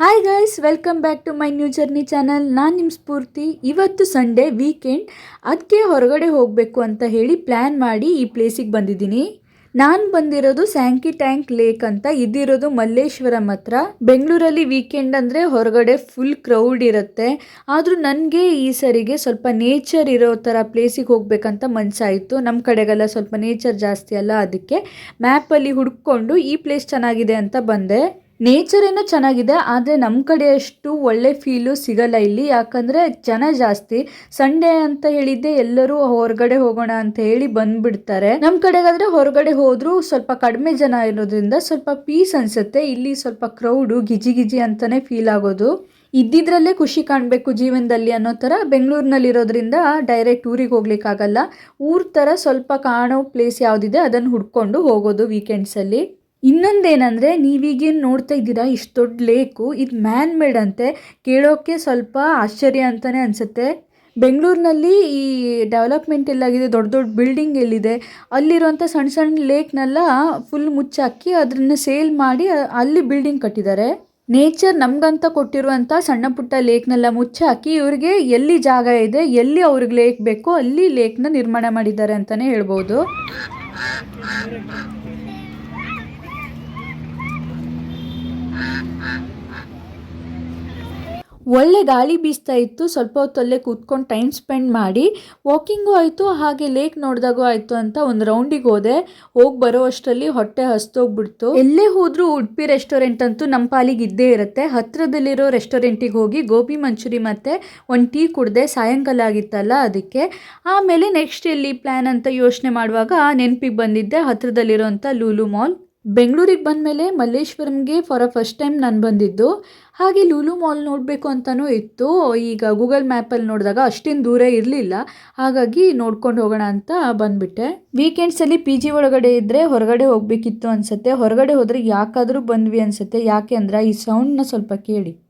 Hi guys welcome back to my new journey channel ನಾನು ನಿಮ್ಮ ಸ್ಫೂರ್ತಿ. ಇವತ್ತು ಸಂಡೇ ವೀಕೆಂಡ್ ಅದಕ್ಕೆ ಹೊರಗಡೆ ಹೋಗಬೇಕು ಅಂತ ಹೇಳಿ ಪ್ಲ್ಯಾನ್ ಮಾಡಿ ಈ ಪ್ಲೇಸಿಗೆ ಬಂದಿದ್ದೀನಿ. ನಾನು ಬಂದಿರೋದು ಸ್ಯಾಂಕಿ ಟ್ಯಾಂಕ್ ಲೇಕ್ ಅಂತ. ಇದಿರೋದು ಮಲ್ಲೇಶ್ವರಂ ಹತ್ರ. ಬೆಂಗಳೂರಲ್ಲಿ ವೀಕೆಂಡ್ ಅಂದರೆ ಹೊರಗಡೆ ಫುಲ್ ಕ್ರೌಡ್ ಇರುತ್ತೆ. ಆದರೂ ನನಗೆ ಈ ಸರಿಗೆ ಸ್ವಲ್ಪ ನೇಚರ್ ಇರೋ ಥರ ಪ್ಲೇಸಿಗೆ ಹೋಗ್ಬೇಕಂತ ಮನಸ್ಸಾಯಿತು ನಮ್ಮ ಕಡೆಗೆಲ್ಲ ಸ್ವಲ್ಪ ನೇಚರ್ ಜಾಸ್ತಿ ಅಲ್ಲ ಅದಕ್ಕೆ ಮ್ಯಾಪಲ್ಲಿ ಹುಡ್ಕೊಂಡು ಈ ಪ್ಲೇಸ್ ಚೆನ್ನಾಗಿದೆ ಅಂತ ಬಂದೆ. ನೇಚರ್ ಏನೋ ಚೆನ್ನಾಗಿದೆ, ಆದರೆ ನಮ್ಮ ಕಡೆ ಅಷ್ಟು ಒಳ್ಳೆ ಫೀಲು ಸಿಗಲ್ಲ ಇಲ್ಲಿ. ಯಾಕಂದರೆ ಜನ ಜಾಸ್ತಿ. ಸಂಡೇ ಅಂತ ಹೇಳಿದ್ದೆ, ಎಲ್ಲರೂ ಹೊರಗಡೆ ಹೋಗೋಣ ಅಂತ ಹೇಳಿ ಬಂದ್ಬಿಡ್ತಾರೆ. ನಮ್ಮ ಕಡೆಗಾದರೆ ಹೊರಗಡೆ ಹೋದರೂ ಸ್ವಲ್ಪ ಕಡಿಮೆ ಜನ ಇರೋದ್ರಿಂದ ಸ್ವಲ್ಪ ಪೀಸ್ ಅನಿಸುತ್ತೆ. ಇಲ್ಲಿ ಸ್ವಲ್ಪ ಕ್ರೌಡು ಗಿಜಿ ಗಿಜಿ ಅಂತಲೇ ಫೀಲ್ ಆಗೋದು. ಇದ್ದಿದ್ರಲ್ಲೇ ಖುಷಿ ಕಾಣಬೇಕು ಜೀವನದಲ್ಲಿ ಅನ್ನೋ ಥರ ಬೆಂಗಳೂರಿನಲ್ಲಿರೋದ್ರಿಂದ ಡೈರೆಕ್ಟ್ ಊರಿಗೆ ಹೋಗ್ಲಿಕ್ಕಾಗಲ್ಲ. ಊರ ಥರ ಸ್ವಲ್ಪ ಕಾಣೋ ಪ್ಲೇಸ್ ಯಾವುದಿದೆ ಅದನ್ನು ಹುಡ್ಕೊಂಡು ಹೋಗೋದು ವೀಕೆಂಡ್ಸಲ್ಲಿ ಇನ್ನೊಂದೇನೆಂದರೆ, ನೀವೀಗೇನು ನೋಡ್ತಾ ಇದ್ದೀರಾ? ಇಷ್ಟು ದೊಡ್ಡ ಲೇಕು, ಇದು ಮ್ಯಾನ್ ಮೇಡ್ ಅಂತೆ. ಕೇಳೋಕ್ಕೆ ಸ್ವಲ್ಪ ಆಶ್ಚರ್ಯ ಅಂತಲೇ ಅನಿಸುತ್ತೆ. ಬೆಂಗಳೂರಿನಲ್ಲಿ ಈ ಡೆವಲಪ್ಮೆಂಟ್ ಎಲ್ಲಾಗಿದೆ, ದೊಡ್ಡ ದೊಡ್ಡ ಬಿಲ್ಡಿಂಗ್ ಎಲ್ಲಿದೆ, ಅಲ್ಲಿರುವಂಥ ಸಣ್ಣ ಸಣ್ಣ ಲೇಕ್ನೆಲ್ಲ ಫುಲ್ ಮುಚ್ಚಾಕಿ ಅದನ್ನು ಸೇಲ್ ಮಾಡಿ ಅಲ್ಲಿ ಬಿಲ್ಡಿಂಗ್ ಕಟ್ಟಿದ್ದಾರೆ. ನೇಚರ್ ನಮಗಂತ ಕೊಟ್ಟಿರುವಂಥ ಸಣ್ಣ ಪುಟ್ಟ ಲೇಕ್ನೆಲ್ಲ ಮುಚ್ಚಾಕಿ ಇವ್ರಿಗೆ ಎಲ್ಲಿ ಜಾಗ ಇದೆ, ಎಲ್ಲಿ ಅವ್ರಿಗೆ ಲೇಕ್ ಬೇಕೋ ಅಲ್ಲಿ ಲೇಕ್ನ ನಿರ್ಮಾಣ ಮಾಡಿದ್ದಾರೆ ಅಂತಲೇ ಹೇಳ್ಬೋದು. ಒಳ್ಳೆ ಗಾಳಿ ಬೀಸ್ತಾ ಇತ್ತು. ಸ್ವಲ್ಪ ಹೊತ್ತಲ್ಲೇ ಕೂತ್ಕೊಂಡು ಟೈಮ್ ಸ್ಪೆಂಡ್ ಮಾಡಿ ವಾಕಿಂಗು ಆಯಿತು, ಹಾಗೆ ಲೇಕ್ ನೋಡಿದಾಗೂ ಆಯಿತು ಅಂತ ಒಂದು ರೌಂಡಿಗೆ ಹೋದೆ. ಹೋಗಿ ಬರೋ ಅಷ್ಟರಲ್ಲಿ ಹೊಟ್ಟೆ ಹಸ್ತೋಗ್ಬಿಡ್ತು ಎಲ್ಲೇ ಹೋದರೂ ಉಡುಪಿ ರೆಸ್ಟೋರೆಂಟ್ ಅಂತೂ ನಮ್ಮ ಪಾಲಿಗೆ ಇದ್ದೇ ಇರುತ್ತೆ. ಹತ್ತಿರದಲ್ಲಿರೋ ರೆಸ್ಟೋರೆಂಟಿಗೆ ಹೋಗಿ ಗೋಬಿ ಮಂಚೂರಿ ಮತ್ತು ಒಂದು ಟೀ ಕುಡ್ದೆ ಸಾಯಂಕಾಲ ಆಗಿತ್ತಲ್ಲ ಅದಕ್ಕೆ. ಆಮೇಲೆ ನೆಕ್ಸ್ಟ್ ಎಲ್ಲಿ ಪ್ಲ್ಯಾನ್ ಅಂತ ಯೋಚನೆ ಮಾಡುವಾಗ ನೆನಪಿಗೆ ಬಂದಿದ್ದೆ ಹತ್ತಿರದಲ್ಲಿರೋಂಥ ಲೂಲು ಮಾಲ್ ಬೆಂಗಳೂರಿಗೆ ಬಂದಮೇಲೆ ಮಲ್ಲೇಶ್ವರಂಗೆ ಫಾರ್ ಅ ಫಸ್ಟ್ ಟೈಮ್ ನಾನು ಬಂದಿದ್ದು. ಹಾಗೆ ಲೂಲು ಮಾಲ್ ನೋಡಬೇಕು ಅಂತಲೂ ಇತ್ತು. ಈಗ ಗೂಗಲ್ ಮ್ಯಾಪಲ್ಲಿ ನೋಡಿದಾಗ ಅಷ್ಟೇನು ದೂರ ಇರಲಿಲ್ಲ. ಹಾಗಾಗಿ ನೋಡ್ಕೊಂಡು ಹೋಗೋಣ ಅಂತ ಬಂದುಬಿಟ್ಟೆ. ವೀಕೆಂಡ್ಸಲ್ಲಿ ಪಿ ಜಿ ಒಳಗಡೆ ಇದ್ದರೆ ಹೊರಗಡೆ ಹೋಗಬೇಕಿತ್ತು ಅನಿಸುತ್ತೆ. ಹೊರಗಡೆ ಹೋದರೆ ಯಾಕಾದರೂ ಬಂದ್ವಿ ಅನಿಸುತ್ತೆ. ಯಾಕೆ ಅಂದರೆ ಈ ಸೌಂಡ್ನ ಸ್ವಲ್ಪ ಕೇಳಿ.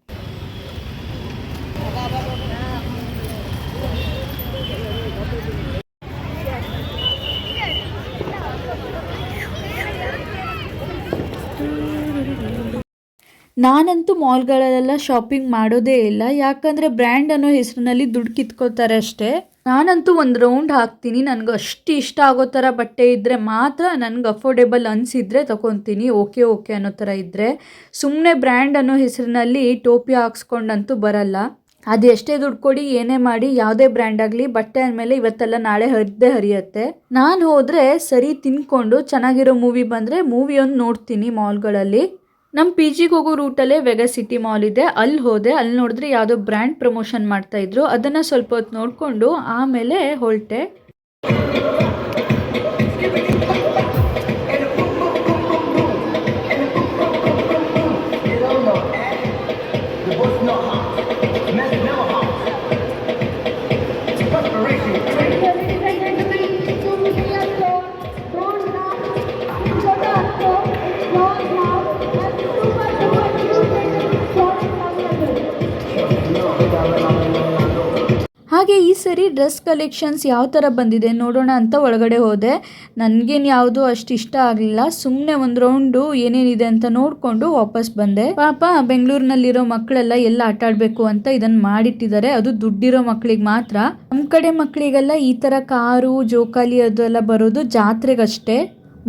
ನಾನಂತೂ ಮಾಲ್ಗಳಲ್ಲೆಲ್ಲ ಶಾಪಿಂಗ್ ಮಾಡೋದೇ ಇಲ್ಲ. ಯಾಕಂದರೆ ಬ್ರ್ಯಾಂಡ್ ಅನ್ನೋ ಹೆಸರಿನಲ್ಲಿ ದುಡ್ಡು ಕಿತ್ಕೋತಾರೆ ಅಷ್ಟೇ. ನಾನಂತೂ ಒಂದು ರೌಂಡ್ ಹಾಕ್ತೀನಿ. ನನಗೆ ಅಷ್ಟು ಇಷ್ಟ ಆಗೋ ಥರ ಬಟ್ಟೆ ಇದ್ದರೆ ಮಾತ್ರ ನನಗೆ ಅಫೋರ್ಡೆಬಲ್ ಅನಿಸಿದರೆ ತೊಗೊತೀನಿ ಓಕೆ ಓಕೆ ಅನ್ನೋ ಥರ ಇದ್ದರೆ ಸುಮ್ಮನೆ ಬ್ರ್ಯಾಂಡ್ ಅನ್ನೋ ಹೆಸರಿನಲ್ಲಿ ಟೋಪಿ ಹಾಕ್ಸ್ಕೊಂಡಂತೂ ಬರಲ್ಲ. ಅದು ಎಷ್ಟೇ ದುಡ್ಡು ಕೊಡಿ, ಏನೇ ಮಾಡಿ, ಯಾವುದೇ ಬ್ರ್ಯಾಂಡ್ ಆಗಲಿ, ಬಟ್ಟೆ ಅಂದಮೇಲೆ ಇವತ್ತೆಲ್ಲ ನಾಳೆ ಹರಿದೇ ಹರಿಯುತ್ತೆ. ನಾನು ಹೋದರೆ ಸರಿ ತಿನ್ಕೊಂಡು ಚೆನ್ನಾಗಿರೋ ಮೂವಿ ಬಂದರೆ ಮೂವಿ ಒಂದು ನೋಡ್ತೀನಿ ಮಾಲ್ಗಳಲ್ಲಿ. ನಮ್ಮ ಪಿ ಜಿಗೆ ಹೋಗೋ ರೂಟಲ್ಲೇ ವೆಗ ಸಿಟಿ ಮಾಲ್ ಇದೆ. ಅಲ್ಲಿ ಹೋದೆ, ಅಲ್ಲಿ ನೋಡಿದ್ರೆ ಯಾವುದೋ ಬ್ರ್ಯಾಂಡ್ ಪ್ರಮೋಷನ್ ಮಾಡ್ತಾಯಿದ್ರು ಅದನ್ನು ಸ್ವಲ್ಪ ಹೊತ್ತು ನೋಡಿಕೊಂಡು ಆಮೇಲೆ ಹೊರಟೆ. ಸರಿ, ಡ್ರೆಸ್ ಕಲೆಕ್ಷನ್ಸ್ ಯಾವ ಥರ ಬಂದಿದೆ ನೋಡೋಣ ಅಂತ ಒಳಗಡೆ ಹೋದೆ. ನನಗೇನು ಯಾವುದು ಅಷ್ಟು ಇಷ್ಟ ಆಗಲಿಲ್ಲ. ಸುಮ್ಮನೆ ಒಂದು ರೌಂಡು ಏನೇನಿದೆ ಅಂತ ನೋಡಿಕೊಂಡು ವಾಪಸ್ ಬಂದೆ. ಪಾಪ ಬೆಂಗಳೂರಿನಲ್ಲಿರೋ ಮಕ್ಕಳೆಲ್ಲ ಎಲ್ಲ ಆಟ ಆಡಬೇಕು ಅಂತ ಇದನ್ನು ಮಾಡಿಟ್ಟಿದ್ದಾರೆ. ಅದು ದುಡ್ಡಿರೋ ಮಕ್ಕಳಿಗೆ ಮಾತ್ರ. ನಮ್ಮ ಕಡೆ ಮಕ್ಕಳಿಗೆಲ್ಲ ಈ ಥರ ಕಾರು, ಜೋಕಾಲಿ ಅದೆಲ್ಲ ಬರೋದು ಜಾತ್ರೆಗಷ್ಟೇ.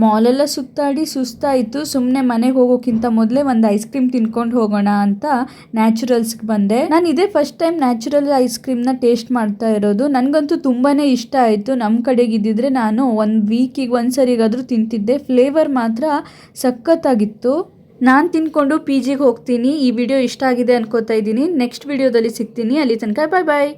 ಮಾಲೆಲ್ಲ ಸುತ್ತಾಡಿ ಸುಸ್ತಾಯಿತು ಸುಮ್ಮನೆ ಮನೆಗೆ ಹೋಗೋಕ್ಕಿಂತ ಮೊದಲೇ ಒಂದು ಐಸ್ ಕ್ರೀಮ್ ತಿನ್ಕೊಂಡು ಹೋಗೋಣ ಅಂತ ನ್ಯಾಚುರಲ್ಸ್ಗೆ ಬಂದೆ. ನಾನು ಇದೇ ಫಸ್ಟ್ ಟೈಮ್ ನ್ಯಾಚುರಲ್ ಐಸ್ ಕ್ರೀಮ್ನ ಟೇಸ್ಟ್ ಮಾಡ್ತಾ ಇರೋದು. ನನಗಂತೂ ತುಂಬಾ ಇಷ್ಟ ಆಯಿತು. ನಮ್ಮ ಕಡೆಗೆ ಇದ್ದಿದ್ರೆ ನಾನು ಒಂದು ವೀಕಿಗೆ ಒಂದು ಸರಿಗಾದರೂ ತಿಂತಿದ್ದೆ. ಫ್ಲೇವರ್ ಮಾತ್ರ ಸಖತ್ತಾಗಿತ್ತು. ನಾನು ತಿನ್ಕೊಂಡು ಪಿ ಜಿಗೆ ಹೋಗ್ತೀನಿ. ಈ ವಿಡಿಯೋ ಇಷ್ಟ ಆಗಿದೆ ಅನ್ಕೋತಾ ಇದ್ದೀನಿ. ನೆಕ್ಸ್ಟ್ ವಿಡಿಯೋದಲ್ಲಿ ಸಿಗ್ತೀನಿ. ಅಲ್ಲಿ ತನಕ ಬಾಯ್ ಬಾಯ್